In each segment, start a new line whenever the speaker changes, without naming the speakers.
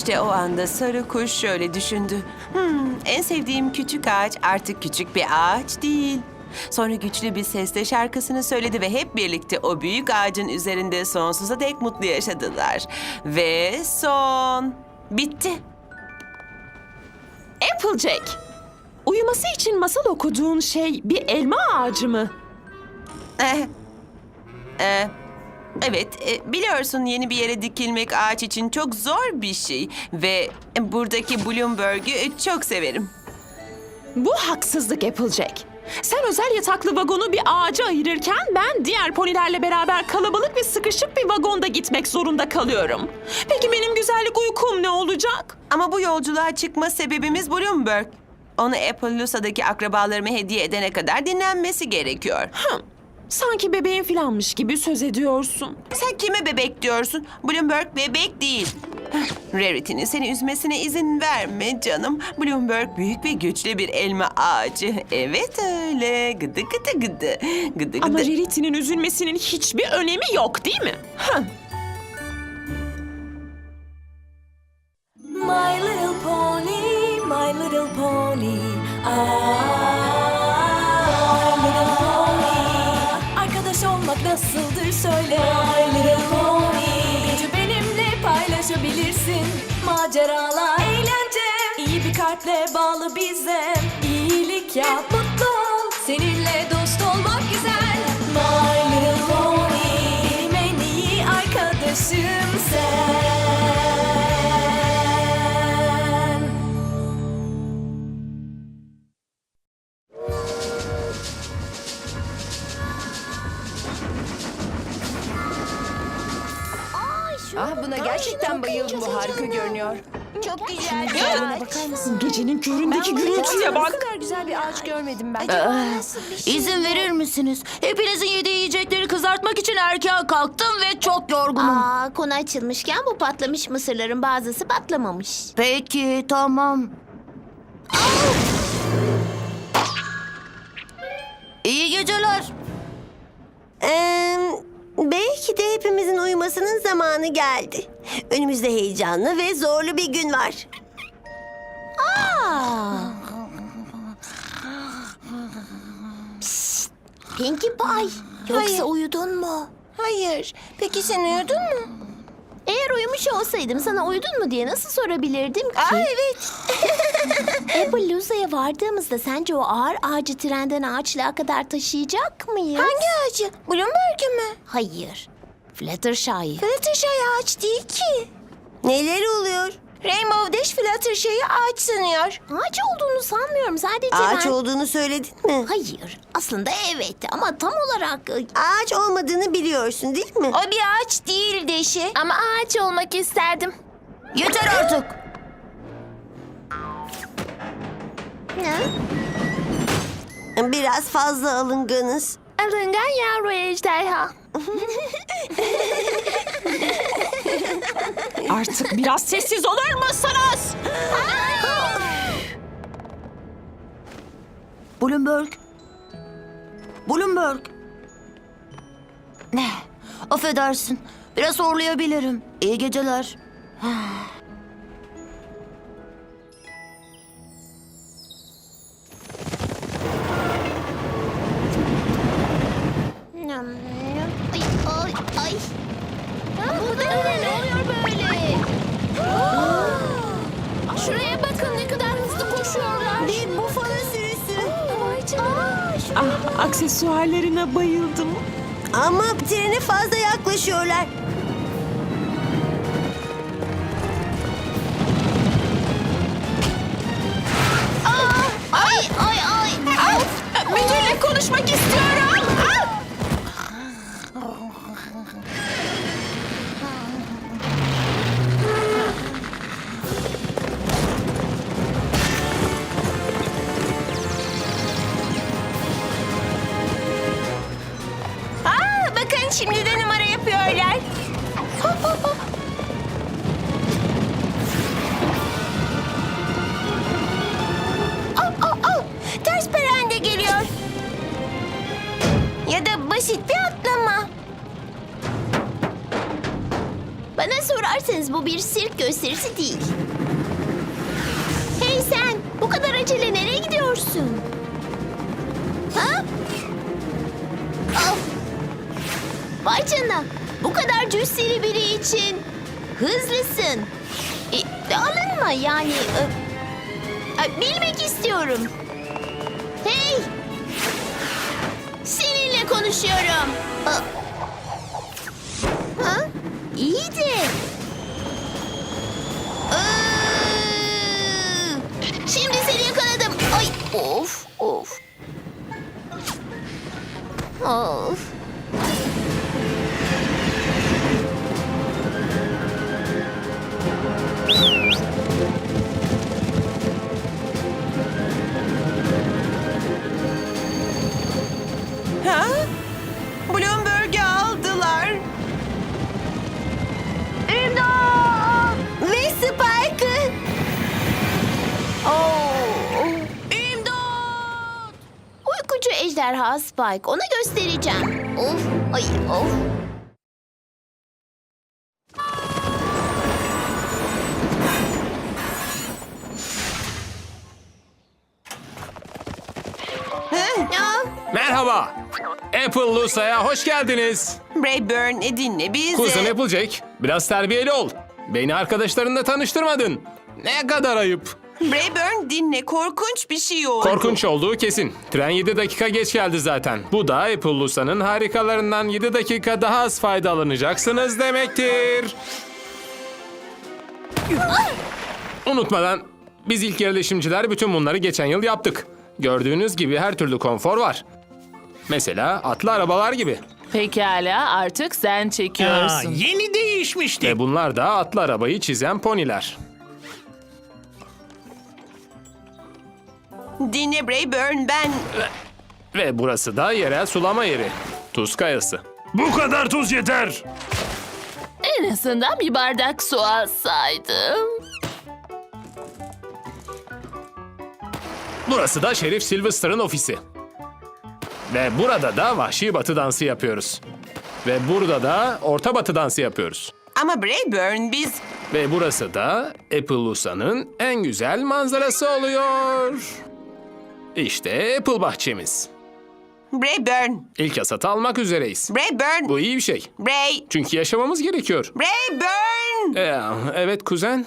İşte o anda sarı kuş şöyle düşündü. Hmm, en sevdiğim küçük ağaç artık küçük bir ağaç değil. Sonra güçlü bir sesle şarkısını söyledi ve hep birlikte o büyük ağacın üzerinde sonsuza dek mutlu yaşadılar. Ve son. Bitti.
Applejack. Uyuması için masal okuduğun şey bir elma ağacı mı?
Eh, eh, evet, eh, biliyorsun yeni bir yere dikilmek ağaç için çok zor bir şey. Ve buradaki Bloomberg'ü çok severim.
Bu haksızlık Applejack. Sen özel yataklı vagonu bir ağaca ayırırken ben diğer ponilerle beraber kalabalık ve sıkışık bir vagonda gitmek zorunda kalıyorum. Peki benim güzellik uykum ne olacak?
Ama bu yolculuğa çıkma sebebimiz Bloomberg. Onu Appaloosa'daki akrabalarıma hediye edene kadar dinlenmesi gerekiyor.
Hım, sanki bebeğin filanmış gibi söz ediyorsun.
Sen kime bebek diyorsun? Bloomberg bebek değil. Rarity'nin seni üzmesine izin verme canım. Bloomberg büyük ve güçlü bir elma ağacı. Evet öyle. Gıdı gıdı gıdı. Gıdı
Ama
gıdı.
Rarity'nin üzülmesinin hiçbir önemi yok değil mi?
Bize. İyilik yap, mutlu ol. Seninle dost olmak güzel. My little pony. Benim en iyi arkadaşım sen.
Ah buna gerçekten bayıldım bu harika görünüyor.
Çok güzel.
Bakar mısın?
Gecenin köründeki gürültüye
Bu
bak.
kadar güzel bir ağaç görmedim ben.
İzin verir misiniz? Hepinizin yediği yiyecekleri kızartmak için erken kalktım ve çok yorgunum.
Aa, konu açılmışken bu patlamış mısırların bazısı patlamamış.
Peki tamam. İyi geceler.
Ee, belki de hepimizin uyumasının zamanı geldi. Önümüzde heyecanlı ve zorlu bir gün var.
Pinkie Pie, yoksa uyudun mu?
Hayır. Peki sen uyudun mu?
Eğer uyumuş olsaydım sana uyudun mu diye nasıl sorabilirdim ki?
Aa evet.
Appaloosa'ya vardığımızda sence o ağır ağacı trenden ağaçlığa kadar taşıyacak mıyız?
Hangi ağacı? Bloomberg'ü mü?
Hayır. Fluttershy.
Fluttershy ağaç değil ki. Neler oluyor? Rainbow Dash Fluttershy'yi ağaç sanıyor.
Ağaç olduğunu sanmıyorum sadece
Ağaç
ben...
olduğunu söyledin mi?
Hayır. Aslında evet ama tam olarak...
Ağaç olmadığını biliyorsun değil mi?
O bir ağaç değil Deşi. Ama ağaç olmak isterdim.
Yeter artık.
Ne?
Biraz fazla alınganız.
Alıngan yavru ejderha.
Artık biraz sessiz olur musunuz?
Bloomberg. Bloomberg. Ne? Affedersin. Biraz horlayabilirim. İyi geceler.
Aksesuarlarına bayıldım.
Ama trene fazla yaklaşıyorlar.
Ay ay ay.
Müdürle konuşmak istiyorum.
Vay canına, bu kadar cüsseli biri için hızlısın. E, alınma yani. e, e, bilmek istiyorum. Hey! Seninle konuşuyorum. A- Ha? İyi de. Iıı! Şimdi seni yakaladım. Ay of of. Of. Ejderha Spike. Ona göstereceğim. Of, ay of.
Merhaba. Apple Lusa'ya hoş geldiniz.
Brayburn e, dinle bizi.
Kuzum Applejack, biraz terbiyeli ol. Beni arkadaşlarınla tanıştırmadın. Ne kadar ayıp.
Brayburn dinle korkunç bir şey oldu.
Korkunç olduğu kesin. Tren 7 dakika geç geldi zaten. Bu da Apple Lusa'nın harikalarından 7 dakika daha az faydalanacaksınız demektir. Unutmadan biz ilk yerleşimciler bütün bunları geçen yıl yaptık. Gördüğünüz gibi her türlü konfor var. Mesela atlı arabalar gibi.
Pekala artık sen
Aa,
çekiyorsun.
yeni değişmişti.
Ve bunlar da atlı arabayı çizen poniler.
Dinle Brayburn ben...
Ve burası da yerel sulama yeri. Tuz kayası.
Bu kadar tuz yeter.
En azından bir bardak su alsaydım.
Burası da Şerif Sylvester'ın ofisi. Ve burada da vahşi batı dansı yapıyoruz. Ve burada da orta batı dansı yapıyoruz.
Ama Brayburn biz...
Ve burası da Applelusa'nın en güzel manzarası oluyor. İşte Apple bahçemiz.
Brayburn,
İlk hasatı almak üzereyiz.
Brayburn,
Bu iyi bir şey.
Bray,
Çünkü yaşamamız gerekiyor.
Brayburn.
Ee, evet kuzen.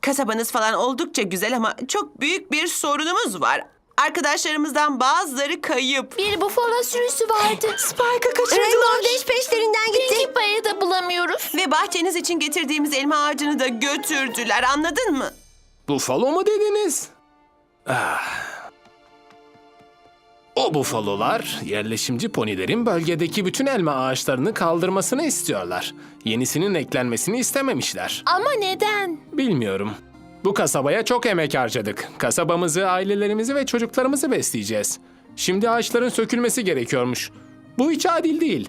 Kasabanız falan oldukça güzel ama çok büyük bir sorunumuz var. Arkadaşlarımızdan bazıları kayıp.
bir bufalo sürüsü vardı.
Spike'ı kaçırdılar.
Rainbow Dash peşlerinden gitti.
Pinkie Pie'yi da bulamıyoruz.
Ve bahçeniz için getirdiğimiz elma ağacını da götürdüler anladın mı?
Bufalo mu dediniz? Ah. O bufalolar yerleşimci ponilerin bölgedeki bütün elma ağaçlarını kaldırmasını istiyorlar. Yenisinin eklenmesini istememişler.
Ama neden?
Bilmiyorum. Bu kasabaya çok emek harcadık. Kasabamızı, ailelerimizi ve çocuklarımızı besleyeceğiz. Şimdi ağaçların sökülmesi gerekiyormuş. Bu hiç adil değil.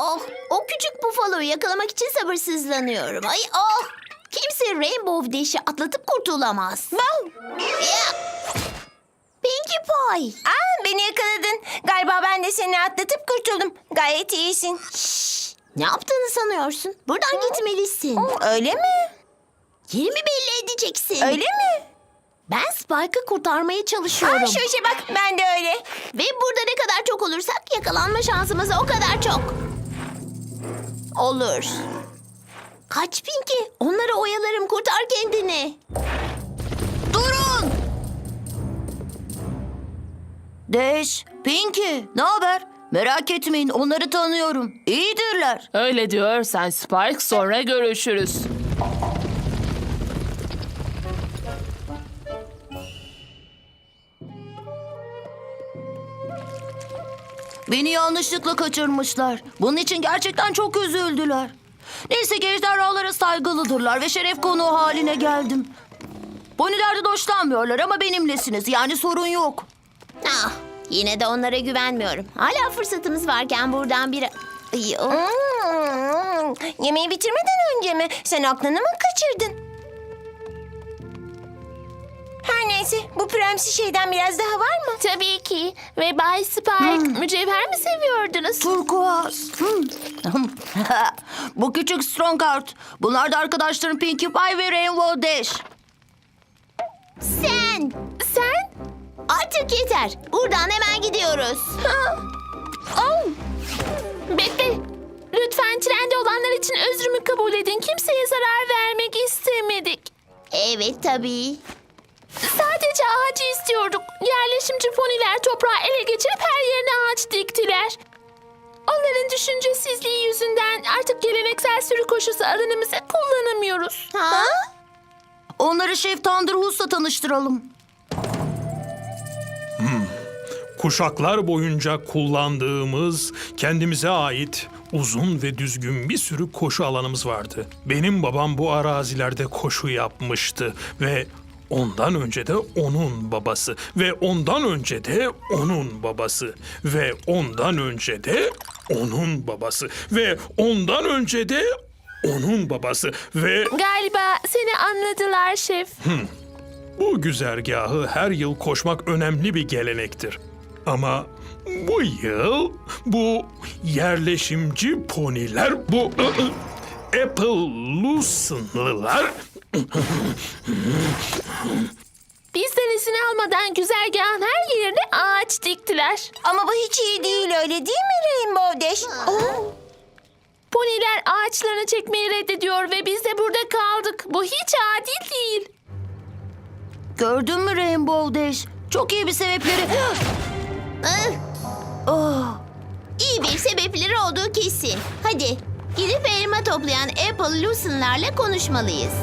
Oh, o küçük bufaloyu yakalamak için sabırsızlanıyorum. Ay oh! Kimse Rainbow Dash'i atlatıp kurtulamaz. Wow! Pinkie Pie!
Aa, beni yakaladın. Galiba ben de seni atlatıp kurtuldum. Gayet iyisin.
Ne yaptığını sanıyorsun? Buradan gitmelisin.
Öyle mi?
Yerimi belli edeceksin.
Öyle mi?
Ben Spike'ı kurtarmaya çalışıyorum.
Aa, şu işe bak ben de öyle.
Ve burada ne kadar çok olursak yakalanma şansımız o kadar çok. Olur. Kaç Pinky. Onları oyalarım. Kurtar kendini.
Durun! Dash, Pinky, ne haber? Merak etmeyin, onları tanıyorum. İyidirler.
Öyle diyorsan Spike sonra görüşürüz.
Beni yanlışlıkla kaçırmışlar. Bunun için gerçekten çok üzüldüler. Neyse ki ejderhalara saygılıdırlar ve şeref konuğu haline geldim. Ponilerden hoşlanmıyorlar ama benimlesiniz. Yani sorun yok.
Ah, yine de onlara güvenmiyorum. Hala fırsatımız varken buradan bir... Ay.
Hmm, yemeği bitirmeden önce mi? Sen aklını mı kaçırdın?
Pansy, bu premsi şeyden biraz daha var mı?
Tabii ki. Ve Bay Spike, mücevher mi seviyordunuz?
Turkuaz. Hmm. Bu küçük Strongheart. Bunlar da arkadaşlarım Pinkie Pie ve Rainbow Dash.
Sen!
Sen?
Artık yeter. Buradan hemen gidiyoruz.
Oh. Bekle. Lütfen trende olanlar için özrümü kabul edin. Kimseye zarar vermek istemedik.
Evet tabii.
Sadece ağacı istiyorduk. Yerleşimci poniler toprağı ele geçirip her yerine ağaç diktiler. Onların düşüncesizliği yüzünden artık geleneksel sürü koşusu alanımızı kullanamıyoruz.
Ha?
Onları Şef Thunderhoos'la tanıştıralım.
Kuşaklar boyunca kullandığımız kendimize ait uzun ve düzgün bir sürü koşu alanımız vardı. Benim babam bu arazilerde koşu yapmıştı ve ondan önce de onun babası ve ondan önce de onun babası ve ondan önce de onun babası ve ondan önce de onun babası ve
Galiba seni anladılar şef.
Bu güzergahı her yıl koşmak önemli bir gelenektir. Ama bu yıl bu yerleşimci poniler, bu ı, Applelusenlılar
Bizden izin almadan güzergahın her yerine ağaç diktiler.
Ama bu hiç iyi değil öyle değil mi Rainbow Dash?
Poniler ağaçlarını çekmeyi reddediyor ve biz de burada kaldık. Bu hiç adil değil.
Gördün mü Rainbow Dash? Çok iyi bir sebepleri...
Ah,
oh.
iyi bir sebepleri olduğu kesin. Hadi gidip elma toplayan Apple Lucen'larla konuşmalıyız.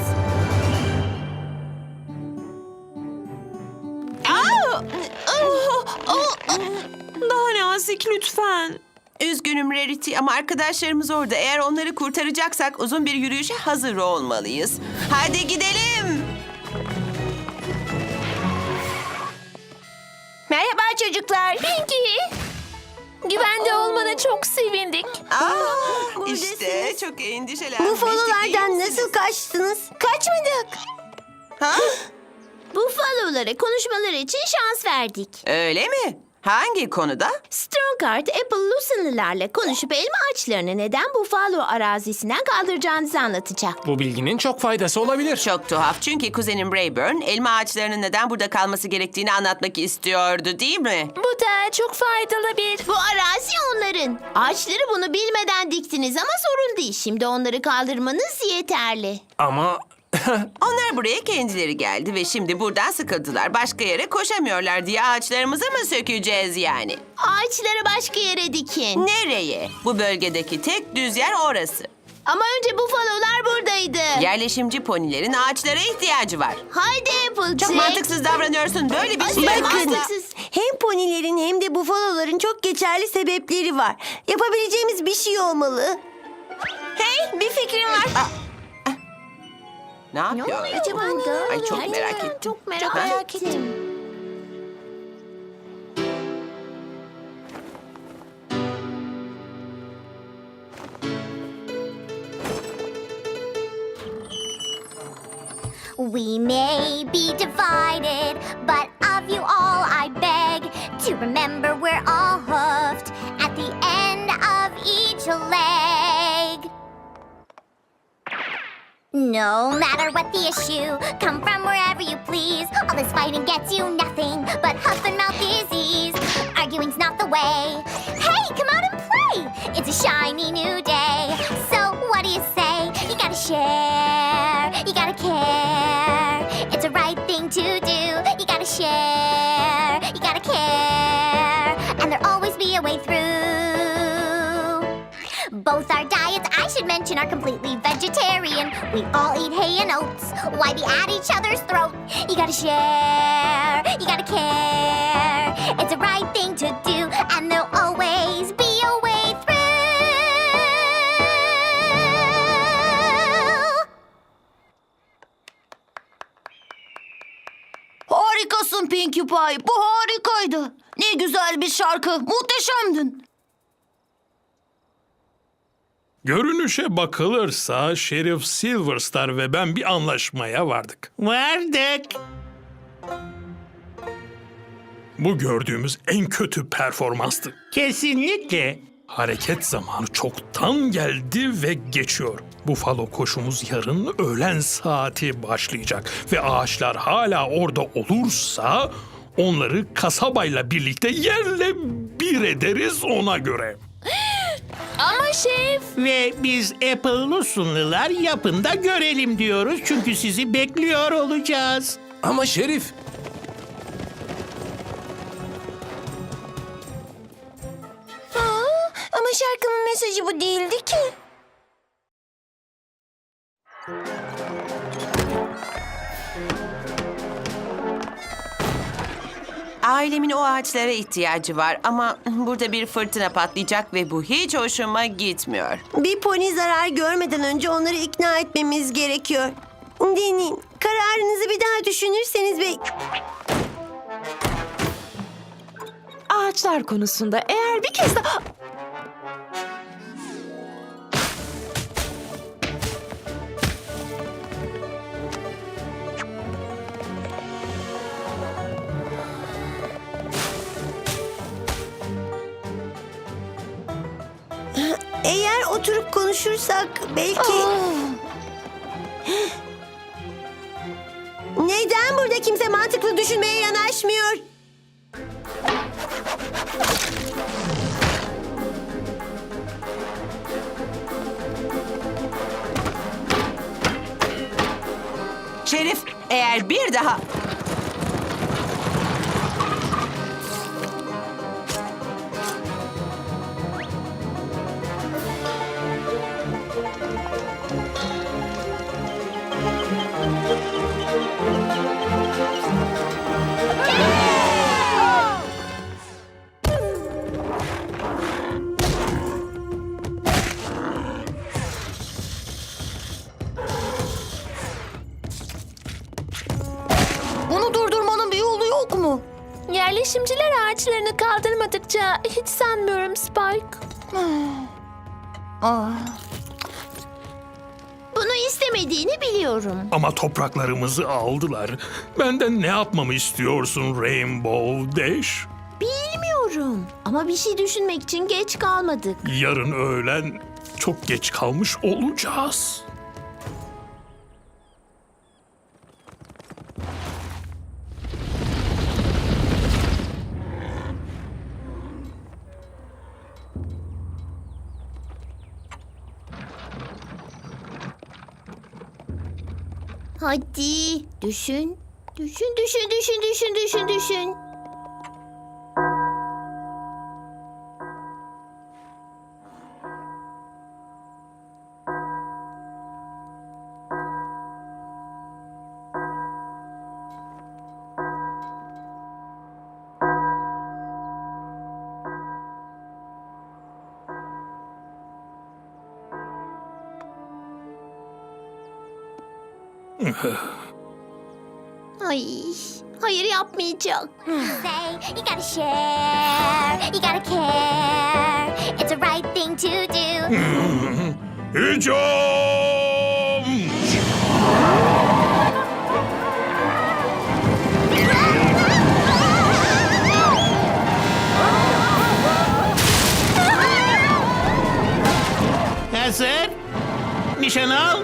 Daha nazik lütfen.
Üzgünüm Rarity ama arkadaşlarımız orada. Eğer onları kurtaracaksak uzun bir yürüyüşe hazır olmalıyız. Hadi gidelim.
Merhaba çocuklar.
Pinky, güvende olmana çok sevindik.
Aa, işte çok endişelenmiştik.
Bufalolardan
değil
nasıl kaçtınız?
Kaçmadık.
Ha?
Buffalo'lara konuşmaları için şans verdik.
Öyle mi? Hangi konuda?
Strongheart, Apple Lucen'lılarla konuşup elma ağaçlarını neden Buffalo arazisinden kaldıracağınızı anlatacak.
Bu bilginin çok faydası olabilir.
Çok tuhaf çünkü kuzenim Rayburn elma ağaçlarının neden burada kalması gerektiğini anlatmak istiyordu değil mi?
Bu da çok faydalı bir...
Bu arazi onların. Ağaçları bunu bilmeden diktiniz ama sorun değil. Şimdi onları kaldırmanız yeterli.
Ama
Onlar buraya kendileri geldi ve şimdi buradan sıkıldılar. Başka yere koşamıyorlar diye ağaçlarımızı mı sökeceğiz yani?
Ağaçları başka yere dikin.
Nereye? Bu bölgedeki tek düz yer orası.
Ama önce bufalolar buradaydı.
Yerleşimci ponilerin ağaçlara ihtiyacı var.
Haydi Applejack.
Çok mantıksız davranıyorsun. Böyle bir şey
Bakın. Mantıksız.
Hem ponilerin hem de bufaloların çok geçerli sebepleri var. Yapabileceğimiz bir şey olmalı.
Hey, bir fikrim var.
Ne
Ne
yapıyor?
oluyor acaba?
Ay çok
Gerçekten
ettim.
Çok merak,
Çok merak
ettim.
We may be divided, but of you all I beg to remember No matter what the issue, come from wherever you please. All this fighting gets you nothing but huff and mouth disease. Arguing's not the way. Hey, come out and play! It's a shiny new day. So what do you say? You gotta share. You gotta care. It's a right thing to do. You gotta share. You gotta care. And there'll always be a way through. Mention, are completely vegetarian. We all eat hay and oats. Why be at each other's throat? You gotta share, you gotta care. It's the right thing to do, and there'll always be a way through.
Harikasın Pinkie Pie. Bu harikaydı. Ne güzel bir şarkı. Muhteşemdin.
Görünüşe bakılırsa Şerif Silverstar ve ben bir anlaşmaya vardık.
Vardık.
Bu gördüğümüz en kötü performanstı.
Kesinlikle.
Hareket zamanı çoktan geldi ve geçiyor. Bufalo koşumuz yarın öğlen saati başlayacak ve ağaçlar hala orada olursa onları kasabayla birlikte yerle bir ederiz ona göre.
Ama şef.
Ve biz Apple'lı sunlular yapında görelim diyoruz çünkü sizi bekliyor olacağız.
Ama Şerif,
Aa, ama şarkımın mesajı bu değildi ki.
Ailemin o ağaçlara ihtiyacı var ama burada bir fırtına patlayacak ve bu hiç hoşuma gitmiyor.
Bir pony zarar görmeden önce onları ikna etmemiz gerekiyor. Dinleyin. Kararınızı bir daha düşünürseniz ve
Ağaçlar konusunda eğer bir kez daha...
eğer oturup konuşursak belki... Neden burada kimse mantıklı düşünmeye yanaşmıyor?
Şerif, eğer bir daha...
Ağaçlarını kaldırmadıkça hiç sanmıyorum Spike.
Ah.
Bunu istemediğini biliyorum.
Ama topraklarımızı aldılar. Benden ne yapmamı istiyorsun Rainbow Dash?
Bilmiyorum. Ama bir şey düşünmek için geç kalmadık.
Yarın öğlen çok geç kalmış olacağız.
Hadi düşün. Düşün, düşün, düşün, düşün, düşün, düşün. Ay, hayır yapmayacak.
Say, you gotta share, you gotta care. It's the right thing to do.
Hücum!
Hazır. Nişan al.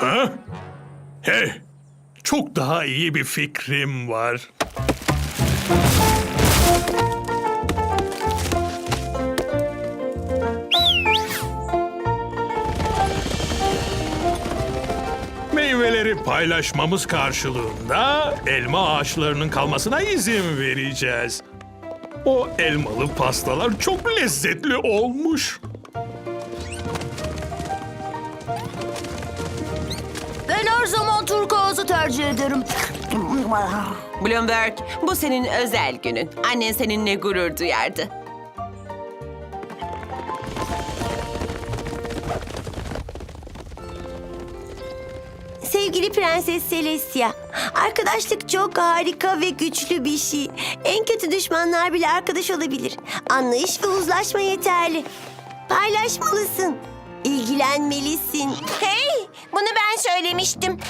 Aha. Hey, çok daha iyi bir fikrim var. Paylaşmamız karşılığında elma ağaçlarının kalmasına izin vereceğiz. O elmalı pastalar çok lezzetli olmuş.
Ben her zaman turkuazı tercih ederim.
Bloomberg, bu senin özel günün. Annen seninle gurur duyardı.
Prenses Celestia, arkadaşlık çok harika ve güçlü bir şey. En kötü düşmanlar bile arkadaş olabilir. Anlayış ve uzlaşma yeterli. Paylaşmalısın. İlgilenmelisin.
Hey, bunu ben söylemiştim.